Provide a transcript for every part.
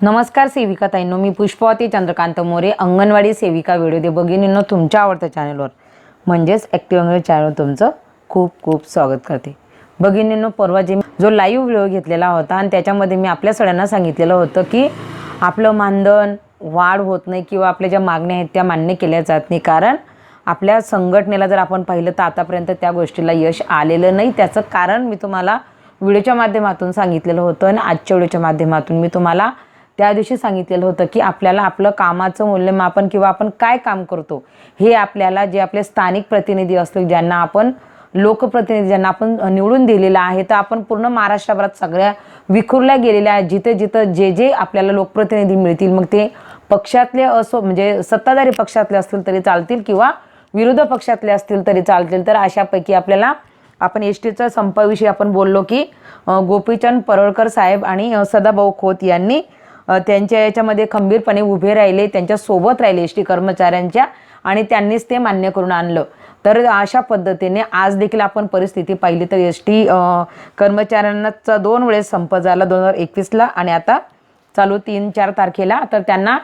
नमस्कार सेविका ताईंनो मी पुष्पवती चंद्रकांत मोरे अंगणवाडी सेविका व्हिडिओ दे भगिनींनो तुमच्या आवडत्या चॅनलवर म्हणजेच ॲक्टिव्ह अंगणवाडी चॅनल तुमचं खूप खूप स्वागत करते. भगिनींनो परवा जे जो लाईव्ह व्हिडिओ घेतलेला होता आणि त्याच्यामध्ये मी आपल्या सगळ्यांना सांगितलेलं होतं की आपलं मानधन वाढ होत नाही किंवा आपल्या ज्या मागण्या आहेत त्या मान्य केल्या जात नाही. कारण आपल्या संघटनेला जर आपण पाहिलं तर आतापर्यंत त्या गोष्टीला यश आलेलं नाही. त्याचं कारण मी तुम्हाला व्हिडिओच्या माध्यमातून सांगितलेलं होतं आणि आजच्या व्हिडिओच्या माध्यमातून मी तुम्हाला त्या दिवशी सांगितलेलं होतं की आपल्याला आपलं कामाचं मूल्यमापन किंवा आपण काय काम करतो हे आपल्याला जे आपले स्थानिक प्रतिनिधी असतील ज्यांना आपण लोकप्रतिनिधी ज्यांना आपण निवडून दिलेलं आहे तर आपण पूर्ण महाराष्ट्रभरात सगळ्या विखुरल्या गेलेल्या आहेत. जिथे जिथं जे जे आपल्याला लोकप्रतिनिधी मिळतील मग ते पक्षातले असो म्हणजे सत्ताधारी पक्षातले असतील तरी चालतील किंवा विरोध पक्षातले असतील तरी चालतील. तर अशापैकी आपल्याला आपण एस टीच्या संपाविषयी आपण बोललो की गोपीचंद परळकर साहेब आणि सदाभाऊ खोत यांनी त्यांच्या याच्यामध्ये खंबीरपणे उभे राहिले त्यांच्यासोबत राहिले एस टी कर्मचाऱ्यांच्या आणि त्यांनीच ते मान्य करून आणलं. तर अशा पद्धतीने आज देखील आपण परिस्थिती पाहिली तर एस टी कर्मचाऱ्यांचा दोन वेळेस संप झाला दोन हजार एकवीसला आणि आता चालू तीन चार तारखेला. तर त्यांना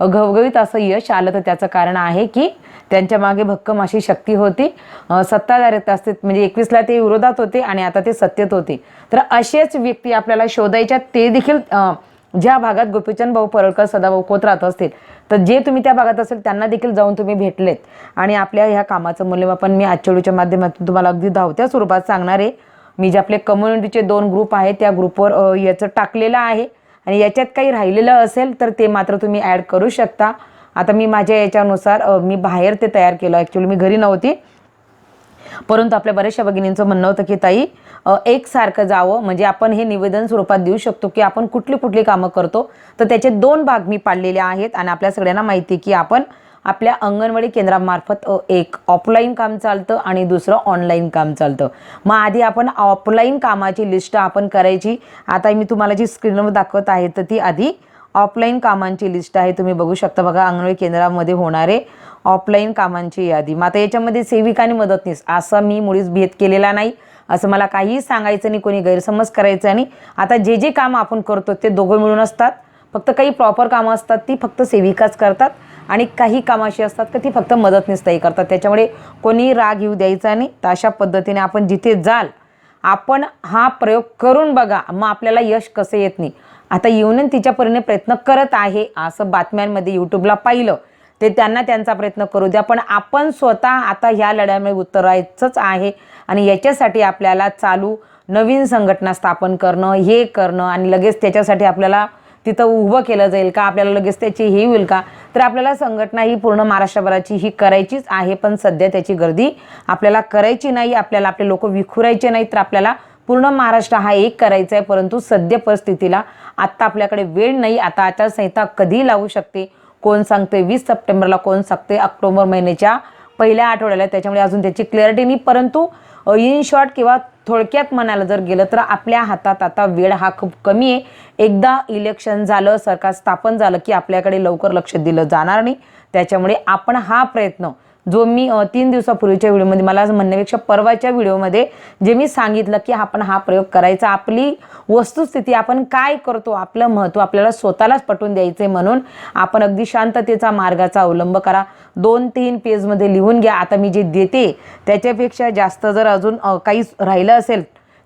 घवघवीत असं यश आलं तर त्याचं कारण आहे की त्यांच्या मागे भक्कम अशी शक्ती होती. अं, सत्ताधारीत असते म्हणजे एकवीसला ते विरोधात होते आणि आता ते सत्तेत होते. तर असेच व्यक्ती आपल्याला शोधायच्या ते देखील ज्या भागात गोपीचंद भाऊ परळकर सदाभाऊ खोत राहत असतील तर जे तुम्ही त्या भागात असेल त्यांना देखील जाऊन तुम्ही भेटलेत. आणि आपल्या ह्या कामाचं मूल्यमापन मी आजच्या माध्यमातून तुम्हाला अगदी धावत्या स्वरूपात सांगणार आहे. मी जे आपले कम्युनिटीचे दोन ग्रुप आहेत त्या ग्रुपवर याचं टाकलेलं आहे. आणि याच्यात काही राहिलेलं असेल तर ते मात्र तुम्ही ॲड करू शकता. आता मी माझ्या याच्यानुसार मी बाहेर ते तयार केलं. ॲक्च्युली मी घरी नव्हती. परंतु आपल्या बऱ्याचशा भगिनींचं म्हणणं होतं की ताई एकसारखं जावं. म्हणजे आपण हे निवेदन स्वरूपात देऊ शकतो की आपण कुठली कुठली कामं करतो. तर त्याचे दोन भाग मी पाडलेले आहेत आणि आपल्या सगळ्यांना माहिती आहे की आपण आपल्या अंगणवाडी केंद्रामार्फत एक ऑफलाईन काम चालतं आणि दुसरं ऑनलाईन काम चालतं. मग आधी आपण ऑफलाईन कामाची लिस्ट आपण करायची. आता मी तुम्हाला जी स्क्रीनवर दाखवत आहे तर ती आधी ऑफलाईन कामांची लिस्ट आहे. तुम्ही बघू शकता बघा अंगणवाडी केंद्रामध्ये होणारे ऑफलाईन कामांची यादी. मग आता याच्यामध्ये सेविका आणि मदतनीस असं मी मुळीच भेद केलेला नाही असं मला काहीही सांगायचं नाही कोणी गैरसमज करायचं नाही. आता जे जे काम आपण करतो ते दोघं मिळून असतात. फक्त काही प्रॉपर कामं असतात ती फक्त सेविकाच करतात. आणि काही कामं अशी असतात का ती फक्त मदतनीसताही करतात. त्याच्यामुळे कोणी राग येऊ द्यायचा नाही. तर अशा पद्धतीने आपण जिथे जाल आपण हा प्रयोग करून बघा. मग आपल्याला यश कसं येत नाही. आता येऊन तिच्या परीने प्रयत्न करत आहे असं बातम्यांमध्ये यूट्यूबला पाहिलं. ते त्यांना त्यांचा प्रयत्न करू द्या. पण आपण स्वतः आता ह्या लढ्यामध्ये उतरायचंच आहे आणि याच्यासाठी आपल्याला चालू नवीन संघटना स्थापन करणं हे करणं आणि लगेच त्याच्यासाठी आपल्याला तिथं उभं केलं जाईल का? आपल्याला लगेच त्याची हे होईल का? तर आपल्याला संघटना ही पूर्ण महाराष्ट्रभराची ही करायचीच आहे. पण सध्या त्याची गर्दी आपल्याला करायची नाही. आपल्याला आपले लोक विखुरायचे नाही तर आपल्याला पूर्ण महाराष्ट्र हा एक करायचा आहे. परंतु सद्य परिस्थितीला आत्ता आपल्याकडे वेळ नाही. आता आचारसंहिता कधी लावू शकते? कोण सांगते? वीस सप्टेंबरला कोण सांगते? ऑक्टोबर महिन्याच्या पहिल्या आठवड्याला. त्याच्यामुळे अजून त्याची क्लॅरिटी नाही. परंतु इन शॉर्ट किंवा थोडक्यात म्हणायला जर गेलं तर आपल्या हातात आता वेळ हा खूप कमी आहे. एकदा इलेक्शन झालं सरकार स्थापन झालं की आपल्याकडे लवकर लक्ष दिलं जाणार नाही. त्याच्यामुळे आपण हा प्रयत्न जो मी तीन दिवसापूर्वीच्या व्हिडिओमध्ये मला म्हणण्यापेक्षा परवाच्या व्हिडिओमध्ये जे मी सांगितलं की आपण हा प्रयोग करायचा आपली वस्तुस्थिती आपण काय करतो आपलं महत्त्व आपल्याला स्वतःलाच पटवून द्यायचं आहे म्हणून आपण अगदी शांततेचा मार्गाचा अवलंब करा. दोन तीन पेजमध्ये लिहून घ्या. आता मी जे देते त्याच्यापेक्षा जास्त जर अजून काही राहिलं असेल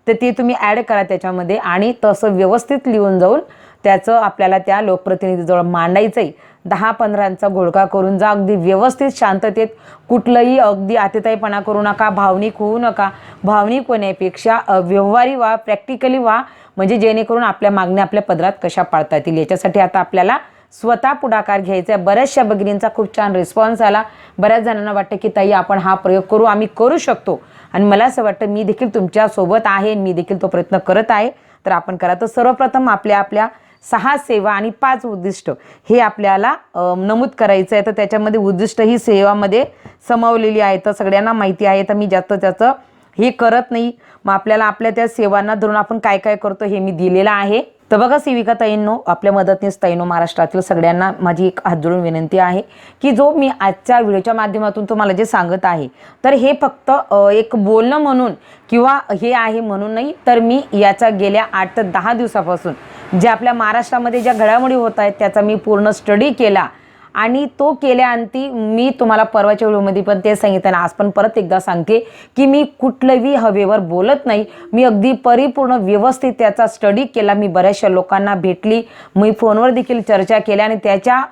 तर ते तुम्ही ॲड करा त्याच्यामध्ये आणि तसं व्यवस्थित लिहून जाऊन त्याचं आपल्याला त्या लोकप्रतिनिधीजवळ मांडायचं आहे दहा पंधरांचा घोळका करून जा. अगदी व्यवस्थित शांततेत कुठलंही अगदी आतिताईपणा करू नका. भावनिक होऊ नका. भावनिक होण्यापेक्षा व्यवहारी व्हा. प्रॅक्टिकली व्हा. म्हणजे जेणेकरून आपल्या मागण्या आपल्या पदरात कशा पाळता येतील. याच्यासाठी आता आपल्याला स्वतः पुढाकार घ्यायचा आहे. बऱ्याचशा भगिनींचा खूप छान रिस्पॉन्स आला. बऱ्याच जणांना वाटतं की ताई आपण हा प्रयोग करू. आम्ही करू शकतो. आणि मला असं वाटतं मी देखील तुमच्यासोबत आहे. मी देखील तो प्रयत्न करत आहे. तर आपण करा. तर सर्वप्रथम आपल्या आपल्या सहा सेवा आणि पाच उद्दिष्ट हे आपल्याला नमूद करायचं आहे. तर त्याच्यामध्ये उद्दिष्ट ही सेवामध्ये समावलेली आहे. तर सगळ्यांना माहिती आहे. तर मी जास्त त्याचं हे करत नाही. मग आपल्याला आपल्या त्या सेवांना धरून आपण काय काय करतो हे मी दिलेलं आहे. तर बघा सेविका ताईंनो आपल्या मदतनीस ताईनो महाराष्ट्रातील सगळ्यांना माझी एक हात जोडून विनंती आहे की जो मी आजच्या व्हिडिओच्या माध्यमातून तुम्हाला जे सांगत आहे तर हे फक्त एक बोलणं म्हणून किंवा हे आहे म्हणून नाही तर मी याचा गेल्या आठ ते दहा दिवसापासून जे आपल्या महाराष्ट्रामध्ये ज्या घडामोडी होत आहेत त्याचा मी पूर्ण स्टडी केला आणि तो केल्याअंती मी तुम्हाला परवाच्या व्हिडिओमध्ये पण ते सांगितलं आज पण परत एकदा सांगते की मी कुठलंही हवेवर बोलत नाही. मी अगदी परिपूर्ण व्यवस्थित त्याचा स्टडी केला. मी बऱ्याचशा लोकांना भेटली. मी फोनवर देखील चर्चा केल्या आणि त्याच्या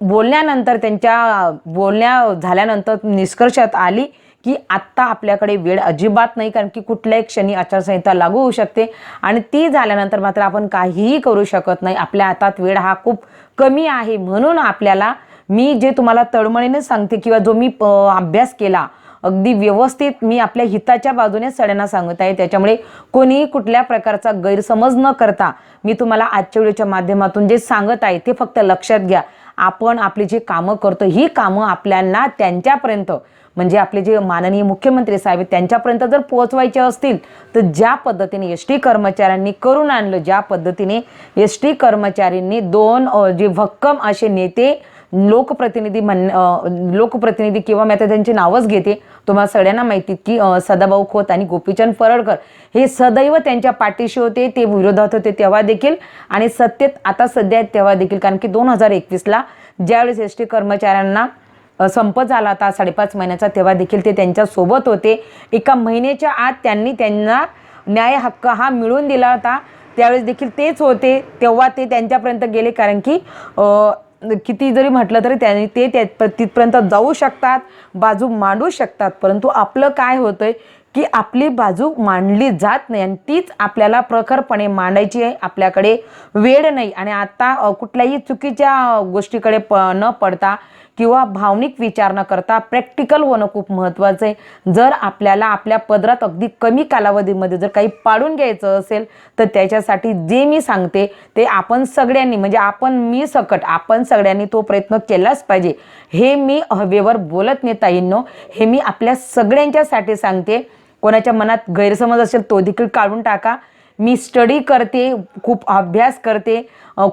बोलण्यानंतर त्यांच्या बोलण्या झाल्यानंतर निष्कर्षात आली. की आत्ता आपल्याकडे वेळ अजिबात नाही कारण की कुठल्याही क्षणी आचारसंहिता लागू होऊ शकते. आणि ती झाल्यानंतर मात्र आपण काहीही करू शकत नाही. आपल्या हातात वेळ हा खूप कमी आहे. म्हणून आपल्याला मी जे तुम्हाला तळमळीने सांगते किंवा जो मी अभ्यास केला अगदी व्यवस्थित मी आपल्या हिताच्या बाजूने सगळ्यांना सांगत आहे. त्याच्यामुळे कोणीही कुठल्या प्रकारचा गैरसमज न करता मी तुम्हाला आजच्या व्हिडिओच्या माध्यमातून जे सांगत आहे ते फक्त लक्षात घ्या. आपण आपली जी कामं करतो ही कामं आपल्याला त्यांच्यापर्यंत म्हणजे आपले जे माननीय मुख्यमंत्री साहेब त्यांच्यापर्यंत जर पोहोचवायचे असतील तर ज्या पद्धतीने एस टी कर्मचाऱ्यांनी करून आणलं ज्या पद्धतीने एस टी कर्मचाऱ्यांनी दोन जे भक्कम असे नेते लोकप्रतिनिधी म्हण लोकप्रतिनिधी किंवा मी आता त्यांची नावच घेते तुम्हाला सगळ्यांना माहिती की सदाभाऊ खोत आणि गोपीचंद परळकर हे सदैव त्यांच्या पाठीशी होते ते विरोधात होते तेव्हा देखील आणि सत्तेत आता सध्या आहेत तेव्हा देखील कारण की दोन हजार एकवीसला ज्यावेळेस एस टी कर्मचाऱ्यांना संप झाला होता साडेपाच महिन्याचा तेव्हा देखील ते त्यांच्यासोबत होते. एका महिन्याच्या आत त्यांनी त्यांना न्याय हक्क हा मिळवून दिला होता. त्यावेळेस देखील तेच होते. तेव्हा ते त्यांच्यापर्यंत गेले कारण की किती जरी म्हटलं तरी त्यांनी ते त्या तिथपर्यंत जाऊ शकतात बाजू मांडू शकतात. परंतु आपलं काय होतं की आपली बाजू मांडली जात नाही आणि तीच आपल्याला प्रखरपणे मांडायची आहे. आपल्याकडे वेळ नाही आणि आता कुठल्याही चुकीच्या गोष्टीकडे प न पडता किंवा भावनिक विचार न करता प्रॅक्टिकल होणं खूप महत्त्वाचं आहे. जर आपल्याला आपल्या पदरात अगदी कमी कालावधीमध्ये जर काही पाडून घ्यायचं असेल तर त्याच्यासाठी जे मी सांगते ते आपण सगळ्यांनी म्हणजे आपण मी सकट आपण सगळ्यांनी तो प्रयत्न केलाच पाहिजे. हे मी हवेवर बोलत नाही ताईंनो हे मी आपल्या सगळ्यांच्यासाठी सांगते. कोणाच्या मनात गैरसमज असेल तो देखील काढून टाका. मी स्टडी करते खूप अभ्यास करते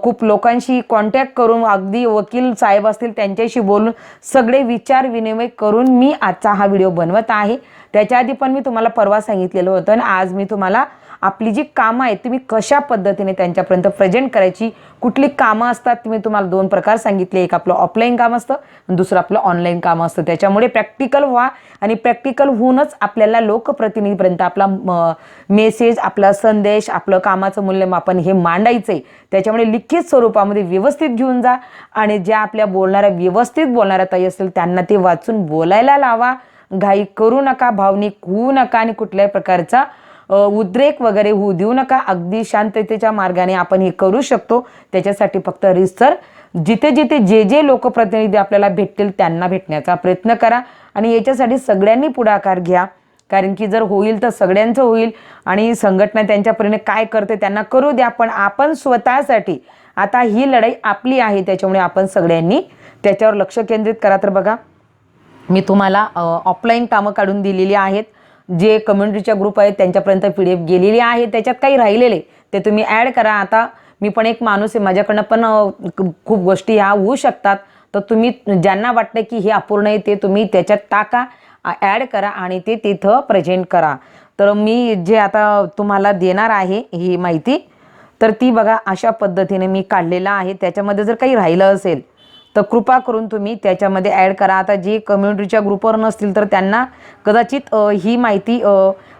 खूप लोकांशी कॉन्टॅक्ट करून अगदी वकील साहेब असतील त्यांच्याशी बोलून सगळे विचार विनिमय करून मी आजचा हा व्हिडिओ बनवत आहे. त्याच्या आधी पण मी तुम्हाला परवा सांगितलेलं होतं आणि आज मी तुम्हाला आपली जी कामं आहेत तुम्ही कशा पद्धतीने त्यांच्यापर्यंत प्रेझेंट करायची? कुठली कामं असतात? तुम्ही मी तुम्हाला दोन प्रकार सांगितले. एक आपलं ऑफलाईन काम असतं दुसरं आपलं ऑनलाईन काम असतं. त्याच्यामुळे प्रॅक्टिकल व्हा आणि प्रॅक्टिकल होऊनच आपल्याला लोकप्रतिनिधीपर्यंत आपला मेसेज आपला संदेश आपलं कामाचं मूल्यमापन हे मांडायचं आहे त्याच्यामुळे लिखित स्वरूपामध्ये व्यवस्थित घेऊन जा आणि ज्या आपल्या बोलणाऱ्या व्यवस्थित बोलणाऱ्या ताई असेल त्यांना ते वाचून बोलायला लावा. घाई करू नका भावनिक होऊ नका आणि कुठल्याही प्रकारचा उद्रेक वगैरे होऊ देऊ नका. अगदी शांततेच्या मार्गाने आपण हे करू शकतो. त्याच्यासाठी फक्त रिसर जिथे जिथे जे जे लोकप्रतिनिधी आपल्याला भेटतील त्यांना भेटण्याचा प्रयत्न करा. आणि याच्यासाठी सगळ्यांनी पुढाकार घ्या. कारण की जर होईल तर सगळ्यांचं होईल. आणि संघटना त्यांच्यापरीने काय करते त्यांना करू द्या. पण आपण स्वतःसाठी आता ही लढाई आपली आहे त्याच्यामुळे आपण सगळ्यांनी त्याच्यावर लक्ष केंद्रित करा. तर बघा मी तुम्हाला ऑफलाईन कामं काढून दिलेली आहेत. जे कम्युनिटीच्या ग्रुप आहेत त्यांच्यापर्यंत पी डी एफ गेलेली आहे त्याच्यात काही राहिलेले ते तुम्ही ॲड करा. आता मी पण एक माणूस आहे माझ्याकडनं पण खूप गोष्टी ह्या होऊ शकतात. तर तुम्ही ज्यांना वाटतं की हे अपूर्ण आहे ते तुम्ही त्याच्यात टाका ॲड करा आणि ते तिथं प्रेझेंट करा. तर मी जे आता तुम्हाला देणार आहे ही माहिती तर ती बघा अशा पद्धतीने मी काढलेलं आहे. त्याच्यामध्ये जर काही राहिलं असेल तर कृपा करून तुम्ही त्याच्यामध्ये ॲड करा. आता जे कम्युनिटीच्या ग्रुपवर नसतील तर त्यांना कदाचित ही माहिती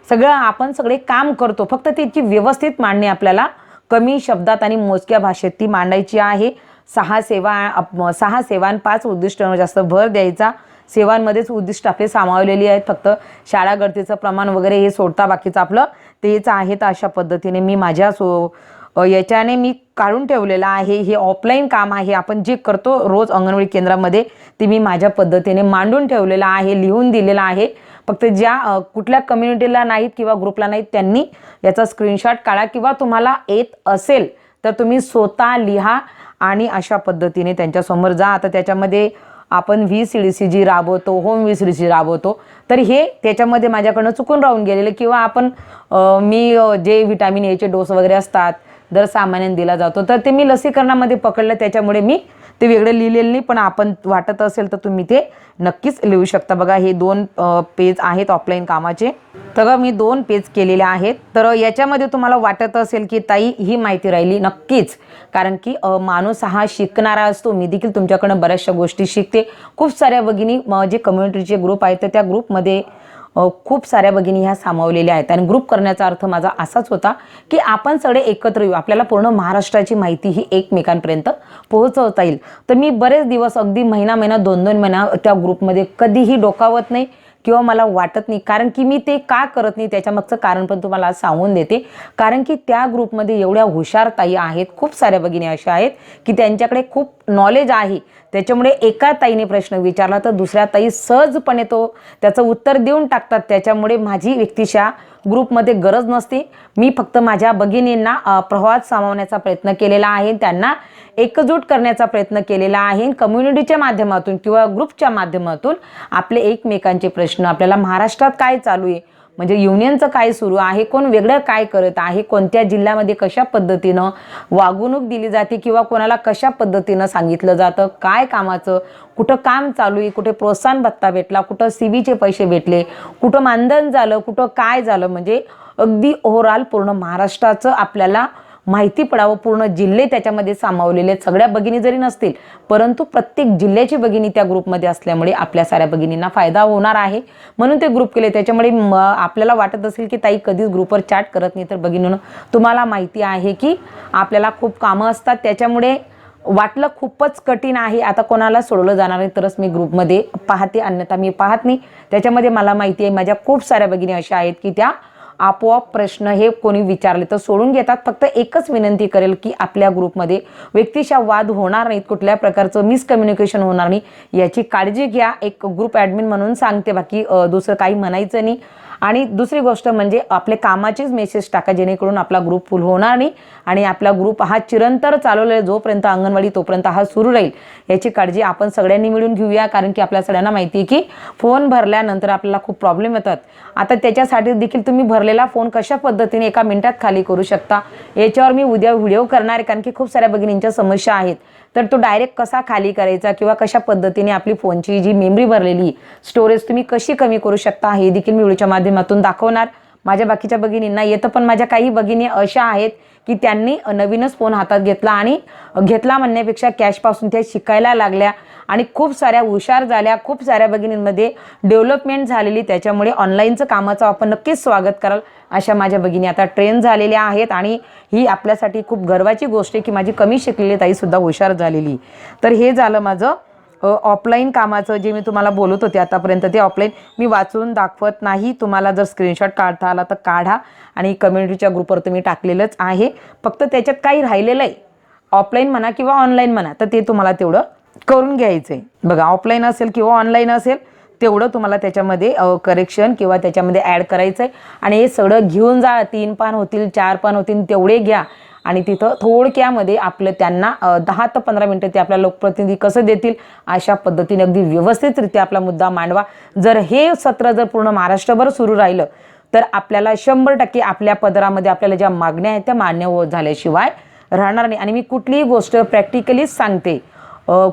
सगळं आपण सगळे काम करतो. फक्त त्याची व्यवस्थित मांडणी आपल्याला कमी शब्दात आणि मोजक्या भाषेत ती मांडायची आहे. सहा सेवा सहा सेवां पाच उद्दिष्टांवर जास्त भर द्यायचा. सेवांमध्येच उद्दिष्ट आपले सामावलेली आहेत. फक्त शाळा गर्दीचं प्रमाण वगैरे हे सोडता बाकीचं आपलं तेच आहे. तर अशा पद्धतीने मी माझ्या सो याच्याने मी काढून ठेवलेलं आहे. हे ऑफलाईन काम आहे. आपण जे करतो रोज अंगणवाडी केंद्रामध्ये ते मी माझ्या पद्धतीने मांडून ठेवलेलं आहे लिहून दिलेलं आहे. फक्त ज्या कुठल्या कम्युनिटीला नाहीत किंवा ग्रुपला नाहीत त्यांनी याचा स्क्रीनशॉट काढा किंवा तुम्हाला येत असेल तर तुम्ही स्वतः लिहा आणि अशा पद्धतीने त्यांच्यासमोर जा. आता त्याच्यामध्ये आपण V C D C G राबवतो home V C D C राबवतो. तर हे त्याच्यामध्ये माझ्याकडनं चुकून राहून गेलेलं किंवा आपण मी जे विटॅमिन एचे डोस वगैरे असतात दर सामान्याने दिला जातो. तर ते मी लसीकरणामध्ये पकडलं त्याच्यामुळे मी ते वेगळं लिहिलेलं नाही पण आपण वाटत असेल तर तुम्ही ते नक्कीच लिहू शकता. बघा हे दोन पेज आहेत ऑफलाईन कामाचे. तर मी दोन पेज केलेले आहेत. तर याच्यामध्ये तुम्हाला वाटत असेल की ताई ही माहिती राहिली नक्कीच. कारण की माणूस हा शिकणारा असतो. मी देखील तुमच्याकडनं बऱ्याचशा गोष्टी शिकते. खूप साऱ्या भगिनी म, जे कम्युनिटीचे ग्रुप आहेत तर त्या ग्रुपमध्ये खूप साऱ्या भगिनी ह्या सामावलेल्या आहेत. आणि ग्रुप करण्याचा अर्थ माझा असाच होता की आपण सगळे एकत्र येऊ. आपल्याला पूर्ण महाराष्ट्राची माहिती ही एकमेकांपर्यंत पोहोचवता येईल. तर मी बरेच दिवस अगदी महिना महिना दोन दोन महिना त्या ग्रुपमध्ये कधीही डोकावत नाही. किंवा मला वाटत नाही. कारण की मी ते का करत नाही त्याच्यामागचं कारण पण तुम्हाला आज सांगून देते. कारण की त्या ग्रुपमध्ये एवढ्या हुशार ताई आहेत खूप साऱ्या भगिनी अशा आहेत की त्यांच्याकडे खूप नॉलेज आहे. त्याच्यामुळे एका ताईने प्रश्न विचारला तर दुसऱ्या ताई सहजपणे तो त्याचं उत्तर देऊन टाकतात. त्याच्यामुळे माझी व्यक्तिशा ग्रुपमध्ये गरज नसते. मी फक्त माझ्या भगिनींना प्रवाद प्रवाहात सामावण्याचा प्रयत्न केलेला आहे. त्यांना एकजूट करण्याचा प्रयत्न केलेला आहे. कम्युनिटीच्या माध्यमातून किंवा ग्रुपच्या माध्यमातून आपले एकमेकांचे प्रश्न आपल्याला महाराष्ट्रात काय चालू आहे? म्हणजे युनियनचं काय सुरू आहे कोण वेगळं काय करत आहे कोणत्या जिल्ह्यामध्ये कशा पद्धतीनं वागणूक दिली जाते किंवा कोणाला कशा पद्धतीनं सांगितलं जातं काय कामाचं कुठं काम चालू आहे कुठे प्रोत्साहन भत्ता भेटला कुठं सी बीचे पैसे भेटले कुठं मानधन झालं कुठं काय झालं म्हणजे अगदी ओव्हरऑल पूर्ण महाराष्ट्राचं आपल्याला माहिती पडावं. पूर्ण जिल्हे त्याच्यामध्ये सामावलेले आहेत. सगळ्या भगिनी जरी नसतील परंतु प्रत्येक जिल्ह्याची भगिनी त्या ग्रुपमध्ये असल्यामुळे आपल्या साऱ्या भगिनींना फायदा होणार आहे. म्हणून ते ग्रुप केले. त्याच्यामुळे म- आपल्याला वाटत असेल की ताई कधीच ग्रुपवर चॅट करत नाही. तर भगिनीनं तुम्हाला माहिती आहे की आपल्याला खूप कामं असतात. त्याच्यामुळे वाटलं खूपच कठीण आहे. आता कोणाला सोडलं जाणार आहे तरच मी ग्रुपमध्ये पाहते. अन्यथा मी पाहत नाही. त्याच्यामध्ये मला माहिती आहे माझ्या खूप साऱ्या भगिनी अशा आहेत की त्या आपोआप प्रश्न हे कोणी विचारले तर सोडून घेतात. फक्त एकच विनंती करेल की आपल्या ग्रुपमध्ये व्यक्तीशा वाद होणार नाहीत कुठल्या प्रकारचं मिसकम्युनिकेशन होणार नाही. याची काळजी घ्या. एक ग्रुप ॲडमिन म्हणून सांगते बाकी दुसरं काही म्हणायचं नाही. आणि दुसरी गोष्ट म्हणजे आपले कामाचेच मेसेज टाका जेणेकरून आपला ग्रुप फुल होणार नाही आणि आपला ग्रुप हा चिरंतर चालवलेला जोपर्यंत अंगणवाडी तोपर्यंत हा सुरू राहील. याची काळजी आपण सगळ्यांनी मिळून घेऊया कारण की आपल्या सगळ्यांना माहिती आहे की फोन भरल्यानंतर आपल्याला खूप प्रॉब्लेम येतात. आता त्याच्यासाठी देखील तुम्ही भरलेला फोन कशा पद्धतीने एका मिनिटात खाली करू शकता? याच्यावर मी उद्या व्हिडिओ करणार आहे कारण की खूप साऱ्या भगिनींच्या समस्या आहेत. तर तो डायरेक्ट कसा खाली करायचा किंवा कशा पद्धतीने आपली फोनची जी मेमरी भरलेली स्टोरेज तुम्ही कशी कमी करू शकता हे देखील मी व्हिडिओच्या माध्यमातून दाखवणार. माझ्या बाकीच्या भगिनींना. येतं पण माझ्या काही भगिनी अशा आहेत की त्यांनी नवीनच फोन हातात घेतला आणि घेतला म्हणण्यापेक्षा कॅशपासून त्या शिकायला लागल्या आणि खूप साऱ्या हुशार झाल्या. खूप साऱ्या भगिनींमध्ये डेव्हलपमेंट झालेली. त्याच्यामुळे ऑनलाईनचं कामाचं आपण नक्कीच स्वागत कराल अशा माझ्या भगिनी. आता ट्रेन झालेल्या आहेत आणि ही आपल्यासाठी खूप गर्वाची गोष्ट आहे की माझी कमी शिकलेली ताईसुद्धा हुशार झालेली. तर हे झालं माझं ऑफलाईन कामाचं जे मी तुम्हाला बोलत होते आतापर्यंत ते ऑफलाईन मी वाचून दाखवत नाही. तुम्हाला जर स्क्रीनशॉट काढता आला तर काढा आणि कम्युनिटीच्या ग्रुपवर तुम्ही टाकलेलंच आहे. फक्त त्याच्यात काही राहिलेलं आहे. ऑफलाईन म्हणा किंवा ऑनलाईन म्हणा तर ते तुम्हाला तेवढं करून घ्यायचं आहे बघा ऑफलाईन असेल किंवा ऑनलाईन असेल तेवढं तुम्हाला त्याच्यामध्ये करेक्शन किंवा त्याच्यामध्ये ॲड करायचं आहे आणि हे सगळं घेऊन जा तीन पान होतील चार पान होतील तेवढे घ्या. आणि तिथं थोडक्यामध्ये आपलं त्यांना दहा ते पंधरा मिनटं ते आपल्या लोकप्रतिनिधी कसं देतील अशा पद्धतीने अगदी व्यवस्थितरित्या आपला मुद्दा मांडवा. जर हे सत्र जर पूर्ण महाराष्ट्रभर सुरू राहिलं तर आपल्याला शंभर टक्के आपल्या पदरामध्ये आपल्याला ज्या मागण्या आहेत त्या मान्य होत झाल्याशिवाय राहणार नाही. आणि मी कुठलीही गोष्ट प्रॅक्टिकलीच सांगते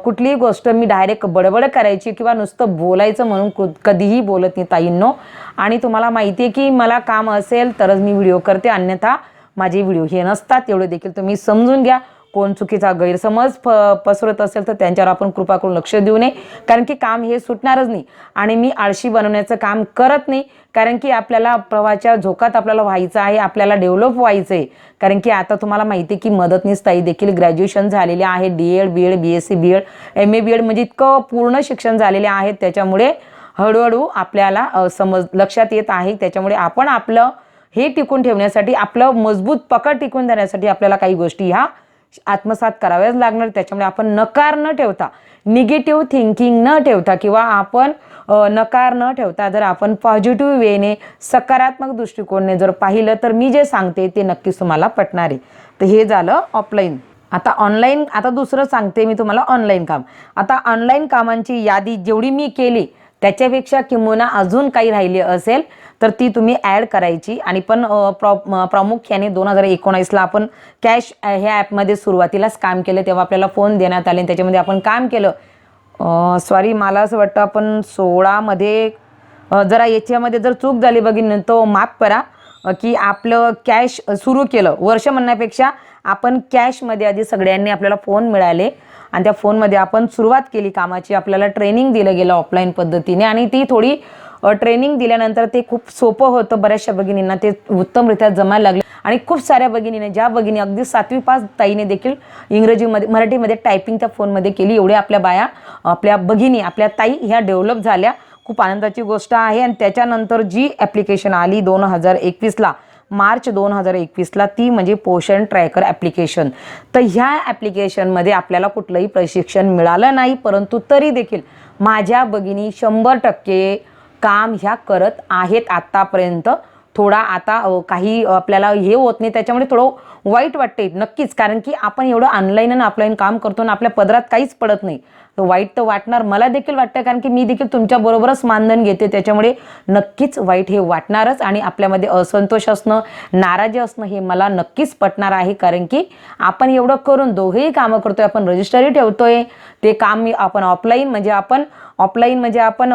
कुठलीही गोष्ट मी डायरेक्ट बडबड करायची किंवा नुसतं बोलायचं म्हणून कु- कधीही बोलत नाही ताईंनो. आणि तुम्हाला माहिती आहे की मला काम असेल तरच मी व्हिडिओ करते. अन्यथा माझे व्हिडिओ हे नसतात एवढे देखील तुम्ही समजून घ्या. कोण चुकीचा गैरसमज प पसरत असेल तर त्यांच्यावर आपण कृपा करून लक्ष देऊ नये. कारण की काम हे सुटणारच नाही. आणि मी आळशी बनवण्याचं काम करत नाही. कारण की आपल्याला प्रवाहाच्या झोकात आपल्याला व्हायचं आहे आपल्याला डेव्हलप व्हायचं आहे कारण की आता तुम्हाला माहिती आहे की मदतनीस ताई देखील ग्रॅज्युएशन झालेले आहे. D Ed B Ed B S C B Ed M A B Ed म्हणजे इतकं पूर्ण शिक्षण झालेले आहेत. त्याच्यामुळे हळूहळू आपल्याला समज लक्षात येत आहे. त्याच्यामुळे आपण आपलं हे टिकून ठेवण्यासाठी आपलं मजबूत पकड टिकून देण्यासाठी आपल्याला काही गोष्टी ह्या आत्मसात कराव्याच लागणार. त्याच्यामुळे आपण नकार न ठेवता निगेटिव्ह थिंकिंग न ठेवता किंवा आपण नकार न ठेवता जर आपण पॉझिटिव्ह वेने सकारात्मक दृष्टिकोनने जर पाहिलं तर मी जे सांगते ते नक्कीच तुम्हाला पटणार आहे. तर हे झालं ऑफलाईन आता ऑनलाईन आता दुसरं सांगते मी तुम्हाला ऑनलाईन काम. आता ऑनलाईन कामांची यादी जेवढी मी केली त्याच्यापेक्षा किंबहुना अजून काही राहिली असेल तर ती तुम्ही ॲड करायची. आणि पण प्रॉ प्रामुख्याने दोन हजार एकोणावीसला आपण कॅश ह्या ॲपमध्ये सुरुवातीलाच काम केलं. तेव्हा आपल्याला फोन देण्यात आले आणि त्याच्यामध्ये आपण काम केलं. सॉरी मला असं वाटतं आपण सोळामध्ये जरा याच्यामध्ये जर चूक झाली बघीन तो माफ करा. की आपलं कॅश सुरू केलं. वर्ष म्हणण्यापेक्षा आपण कॅशमध्ये आधी सगळ्यांनी आपल्याला फोन मिळाले. आणि त्या फोनमध्ये आपण सुरुवात केली कामाची. आपल्याला ट्रेनिंग दिलं गेलं ऑफलाईन पद्धतीने आणि ती थोडी ट्रेनिंग दिल्यानंतर ते खूप सोपं होतं बऱ्याचशा भगिनींना. ते उत्तमरित्या जमायला लागले. आणि खूप साऱ्या भगिनीने ज्या भगिनी अगदी सातवी पाच ताईने देखील इंग्रजीमध्ये मराठीमध्ये टायपिंग त्या फोनमध्ये केली. एवढ्या आपल्या बाया आपल्या भगिनी आपल्या ताई ह्या डेव्हलप झाल्या. खूप आनंदाची गोष्ट आहे. आणि त्याच्यानंतर जी ॲप्लिकेशन आली दोन हजार एकवीसला मार्च दोन हजार एकवीसला ती म्हणजे पोषण ट्रॅकर ॲप्लिकेशन तर ह्या ॲप्लिकेशनमध्ये आपल्याला कुठलंही प्रशिक्षण मिळालं नाही परंतु तरी देखील माझ्या भगिनी शंभर टक्के काम ह्या करत आहेत आत्तापर्यंत थोडा आता काही आपल्याला हे होत नाही त्याच्यामुळे थोडं वाईट वाटते नक्कीच. कारण की आपण एवढं ऑनलाईन आणि ऑफलाईन काम करतो आणि आपल्या पदरात काहीच पडत नाही. तर वाईट तर वाटणार मला देखील वाटतं कारण की मी देखील तुमच्याबरोबरच मानधन घेते त्याच्यामुळे नक्कीच वाईट हे वाटणारच आणि आपल्यामध्ये असंतोष असणं नाराजी असणं हे मला नक्कीच पटणार आहे. कारण की आपण एवढं करून दोघेही कामं करतोय आपण रजिस्टरी ठेवतोय ते काम मी आपण ऑफलाईन म्हणजे आपण ऑफलाईन म्हणजे आपण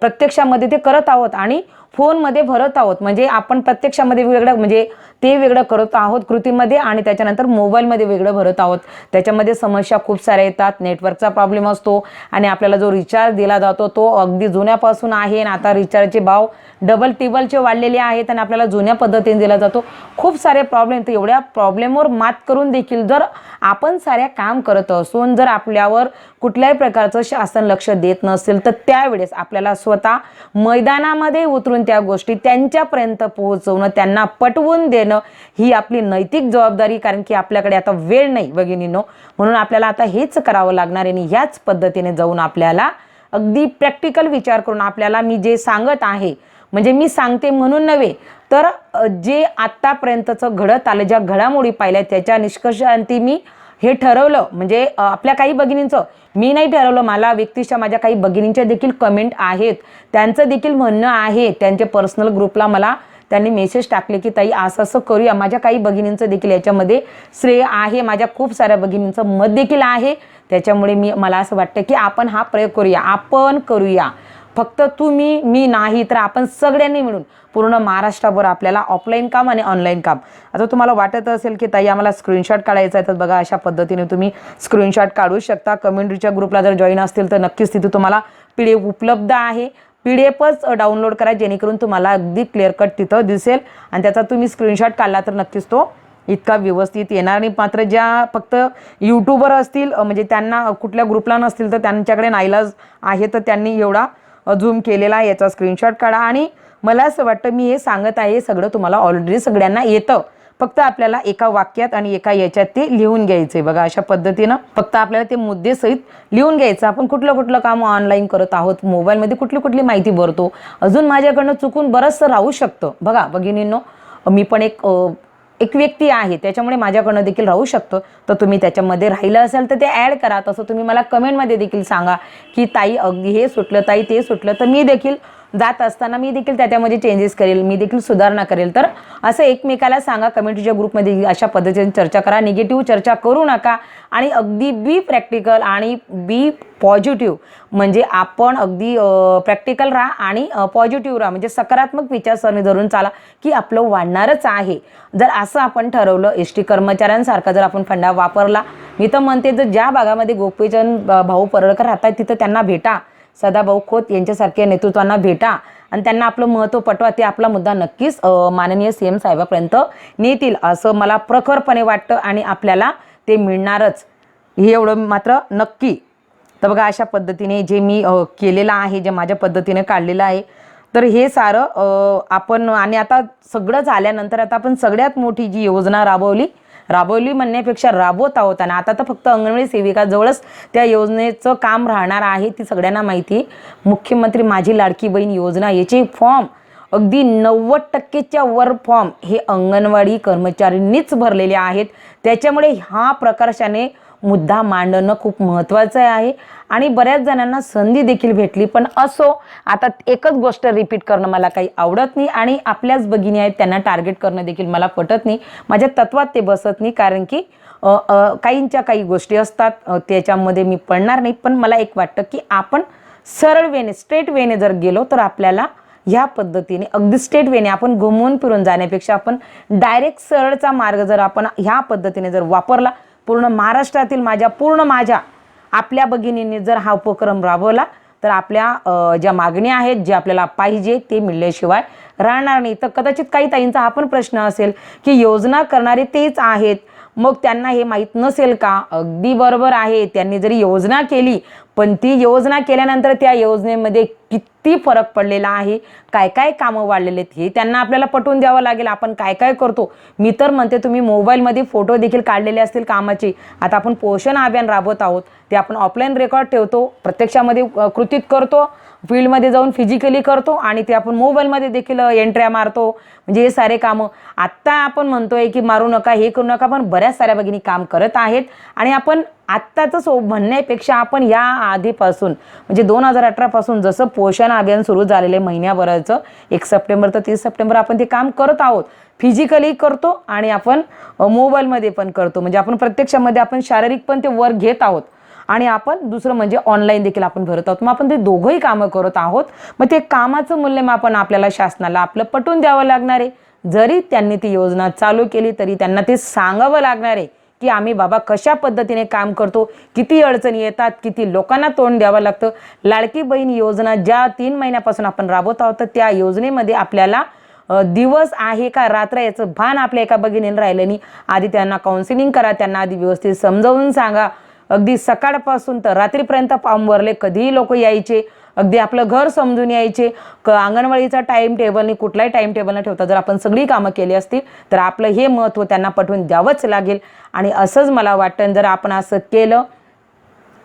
प्रत्यक्षामध्ये ते करत आहोत आणि फोनमध्ये भरत आहोत. म्हणजे आपण प्रत्यक्षामध्ये वेगळं म्हणजे ते वेगळं करत आहोत कृतीमध्ये आणि त्याच्यानंतर मोबाईलमध्ये वेगळं भरत आहोत. त्याच्यामध्ये समस्या खूप साऱ्या येतात नेटवर्कचा प्रॉब्लेम असतो आणि आपल्याला जो रिचार्ज दिला जातो तो अगदी जुन्यापासून आहे आणि आता रिचार्जचे भाव डबल टिबलचे वाढलेले आहेत आणि आपल्याला जुन्या पद्धतीने दिला जातो. खूप सारे प्रॉब्लेम तर एवढ्या प्रॉब्लेमवर मात करून देखील जर आपण साऱ्या काम करत असून जर आपल्यावर कुठल्याही प्रकारचं शासन लक्ष देत नसेल असेल तर त्यावेळेस आपल्याला स्वतः मैदानामध्ये उतरून त्या गोष्टी त्यांच्यापर्यंत पोहोचवणं त्यांना पटवून देणं ही आपली नैतिक जबाबदारी. कारण की आपल्याकडे आता वेळ नाही भगिनीनो. म्हणून आपल्याला आता हेच करावं लागणार आहे आणि ह्याच पद्धतीने जाऊन आपल्याला अगदी प्रॅक्टिकल विचार करून आपल्याला मी जे सांगत आहे म्हणजे मी सांगते म्हणून नव्हे तर जे आत्तापर्यंतचं घडत आलं ज्या घडामोडी पाहिल्या त्याच्या निष्कर्षांती मी हे ठरवलं म्हणजे आपल्या काही भगिनींचं मी नाही ठरवलं मला व्यक्तिशः माझ्या काही भगिनींच्या देखील कमेंट आहेत. त्यांचं देखील म्हणणं आहे त्यांच्या पर्सनल ग्रुपला मला त्यांनी मेसेज टाकले की ताई असं असं करूया. माझ्या काही भगिनींचं देखील याच्यामध्ये श्रेय आहे माझ्या खूप साऱ्या भगिनींचं मत देखील आहे. त्याच्यामुळे मी मला असं वाटतं की आपण हा प्रयोग करूया आपण करूया. फक्त तुम्ही मी नाही तर आपण सगळ्यांनी मिळून पूर्ण महाराष्ट्राभर आपल्याला ऑफलाईन काम आणि ऑनलाईन काम. आता तुम्हाला वाटत असेल की ताई आम्हाला स्क्रीनशॉट काढायचा आहे तर बघा अशा पद्धतीने तुम्ही स्क्रीनशॉट काढू शकता. कम्युनिटीच्या ग्रुपला जर जॉईन असतील तर नक्कीच तिथे तुम्हाला पी डी एफ उपलब्ध आहे. पी डी एफच डाउनलोड करा जेणेकरून तुम्हाला अगदी क्लिअर कट तिथं दिसेल. आणि त्याचा तुम्ही स्क्रीनशॉट काढला तर नक्कीच तो इतका व्यवस्थित येणार नाही. मात्र ज्या फक्त यूट्यूबर असतील म्हणजे त्यांना कुठल्या ग्रुपला नसतील तर त्यांच्याकडे नाईलाज आहे तर त्यांनी एवढा झूम केलेला आहे याचा स्क्रीनशॉट काढा. आणि मला असं वाटतं मी हे सांगत आहे हे सगळं तुम्हाला ऑलरेडी सगळ्यांना येतं. फक्त आपल्याला एका वाक्यात आणि एका याच्यात ते लिहून घ्यायचे बघा अशा पद्धतीनं फक्त आपल्याला ते मुद्देसहित लिहून घ्यायचं. आपण कुठलं कुठलं काम ऑनलाईन करत आहोत मोबाईलमध्ये कुठली कुठली माहिती भरतो अजून माझ्याकडनं चुकून बरंचसं राहू शकतं. बघा भगिनींनो मी पण एक एक व्यक्ती आहे त्याच्यामुळे माझ्याकडनं देखील राहू शकतो. तर तुम्ही त्याच्यामध्ये राहिलं असेल तर ते ॲड करा. तसं तुम्ही मला कमेंटमध्ये देखील सांगा की ताई अगदी हे सुटलं ताई ते सुटलं तर मी देखील जात असताना मी देखील त्याच्यामध्ये चेंजेस करेल मी देखील सुधारणा करेल. तर असं एकमेकाला सांगा कम्युनिटीच्या ग्रुपमध्ये अशा पद्धतीने चर्चा करा. निगेटिव्ह चर्चा करू नका. आणि अगदी बी प्रॅक्टिकल आणि बी पॉझिटिव्ह म्हणजे आपण अगदी प्रॅक्टिकल राहा आणि पॉझिटिव्ह राहा. म्हणजे सकारात्मक विचारसरणी धरून चाला की आपलं वाढणारच आहे. जर असं आपण ठरवलं एस टी कर्मचाऱ्यांसारखा जर आपण फंडा वापरला मी तर म्हणते जर ज्या भागामध्ये गोपीचंद भाऊ परळकर राहतात तिथं त्यांना भेटा. सदाभाऊ खोत यांच्यासारख्या नेतृत्वांना भेटा. आणि त्यांना आपलं महत्त्व पटवा ते आपला मुद्दा नक्कीच माननीय सी एम साहेबापर्यंत नेतील असं मला प्रखरपणे वाटतं. आणि आपल्याला ते मिळणारच. हे एवढं मात्र नक्की. तर बघा अशा पद्धतीने जे मी केलेलं आहे जे माझ्या पद्धतीने काढलेलं आहे तर हे सारं आपण आणि आता सगळं झाल्यानंतर आता आपण सगळ्यात मोठी जी योजना राबवली राबवली म्हणण्यापेक्षा राबवत आहोत आणि आता तर फक्त अंगणवाडी सेविकाजवळच त्या योजनेचं काम राहणार आहे ती सगळ्यांना माहिती आहे. मुख्यमंत्री माझी लाडकी बहीण योजना याचे फॉर्म अगदी नव्वद टक्केच्या वर फॉर्म हे अंगणवाडी कर्मचाऱ्यांनीच भरलेले आहेत. त्याच्यामुळे ह्या प्रकर्षाने मुद्दा मांडणं खूप महत्त्वाचं आहे. आणि बऱ्याच जणांना संधी देखील भेटली पण असो आता एकच गोष्ट रिपीट करणं मला काही आवडत नाही आणि आपल्याच भगिनी आहेत त्यांना टार्गेट करणं देखील मला पटत नाही. माझ्या तत्वात ते बसत नाही कारण की काहींच्या काही गोष्टी असतात त्याच्यामध्ये मी पडणार नाही. पण मला एक वाटतं की आपण सरळ वेने स्ट्रेट वेने जर गेलो तर आपल्याला ह्या पद्धतीने अगदी स्टेट वेने आपण घुमवून फिरून जाण्यापेक्षा आपण डायरेक्ट सरळचा मार्ग जर आपण ह्या पद्धतीने जर वापरला पूर्ण महाराष्ट्रातील माझ्या पूर्ण माझ्या आपल्या भगिनींनी जर हा उपक्रम राबवला तर आपल्या ज्या मागण्या आहेत जे आपल्याला पाहिजे ते मिळल्याशिवाय राहणार नाही. तर कदाचित काही ताईंचा हा पण प्रश्न असेल की योजना करणारे तेच आहेत मग त्यांना हे माहीत नसेल का? अगदी बरोबर आहे. त्यांनी जरी योजना केली पण ती योजना केल्यानंतर त्या योजनेमध्ये किती फरक पडलेला आहे? काय काय कामं वाढलेले आहेत? हे त्यांना आपल्याला पटवून द्यावं लागेल. आपण काय काय करतो? मी तर म्हणते तुम्ही मोबाईलमध्ये फोटो देखील काढलेले असतील कामाचे. आता आपण पोषण अभियान राबवत आहोत. ते आपण ऑफलाईन रेकॉर्ड ठेवतो. प्रत्यक्षामध्ये कृतीत करतो. फील्डमध्ये जाऊन फिजिकली करतो आणि ते आपण मोबाईलमध्ये देखील एंट्र्या मारतो. म्हणजे हे सारे कामं आत्ता आपण म्हणतोय की मारू नका हे करू नका पण बऱ्याच साऱ्या भगिनी काम करत आहेत. आणि आपण आत्ताचं सो म्हणण्यापेक्षा आपण या आधीपासून म्हणजे दोन हजार अठरापासून जसं पोषण अभियान सुरू झालेलं आहे महिन्याभराचं एक सप्टेंबर तर तीस सप्टेंबर आपण ते काम करत आहोत. फिजिकली करतो आणि आपण मोबाईलमध्ये पण करतो. म्हणजे आपण प्रत्यक्षामध्ये आपण शारीरिक पण ते वर्क घेत आहोत. आणि आपण दुसरं म्हणजे ऑनलाईन देखील आपण भरत आहोत. मग आपण ते दोघंही कामं करत आहोत. मग ते कामाचं मूल्यमापन आपल्याला शासनाला आपलं पटवून द्यावं लागणार आहे. जरी त्यांनी ती योजना चालू केली तरी त्यांना ते सांगावं लागणार आहे की आम्ही बाबा कशा पद्धतीने काम करतो किती अडचणी येतात किती लोकांना तोंड द्यावं लागतं. लाडकी बहीण योजना ज्या तीन महिन्यापासून आपण राबवत आहोत तर त्या योजनेमध्ये आपल्याला दिवस आहे का रात्र याचं भान आपल्या एका भगिनीने राहिलं नाही. आधी त्यांना काउन्सिलिंग करा त्यांना आधी व्यवस्थित समजावून सांगा. अगदी सकाळपासून तर रात्रीपर्यंत फॉर्म भरले कधीही लोक यायचे. अगदी आपलं घर समजून यायचे. क अंगणवाडीचा टाईम टेबलने कुठलाही टाईम टेबल न ठेवता जर आपण सगळी कामं केली असतील तर आपलं हे महत्त्व त्यांना पटवून द्यावंच लागेल. आणि असंच मला वाटतं जर आपण असं केलं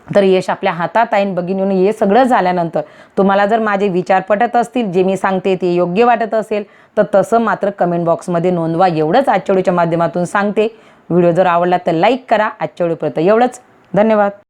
तर यश आपल्या हातात आहे. बघिनीनं हे सगळं झाल्यानंतर तुम्हाला जर माझे विचार पटत असतील जे मी सांगते ते योग्य वाटत असेल तर तसं मात्र कमेंट बॉक्समध्ये नोंदवा. एवढंच आजच्या व्हिडिओच्या माध्यमातून सांगते. व्हिडिओ जर आवडला तर लाईक करा. आजच्या व्हिडिओपर्यंत एवढंच. धन्यवाद.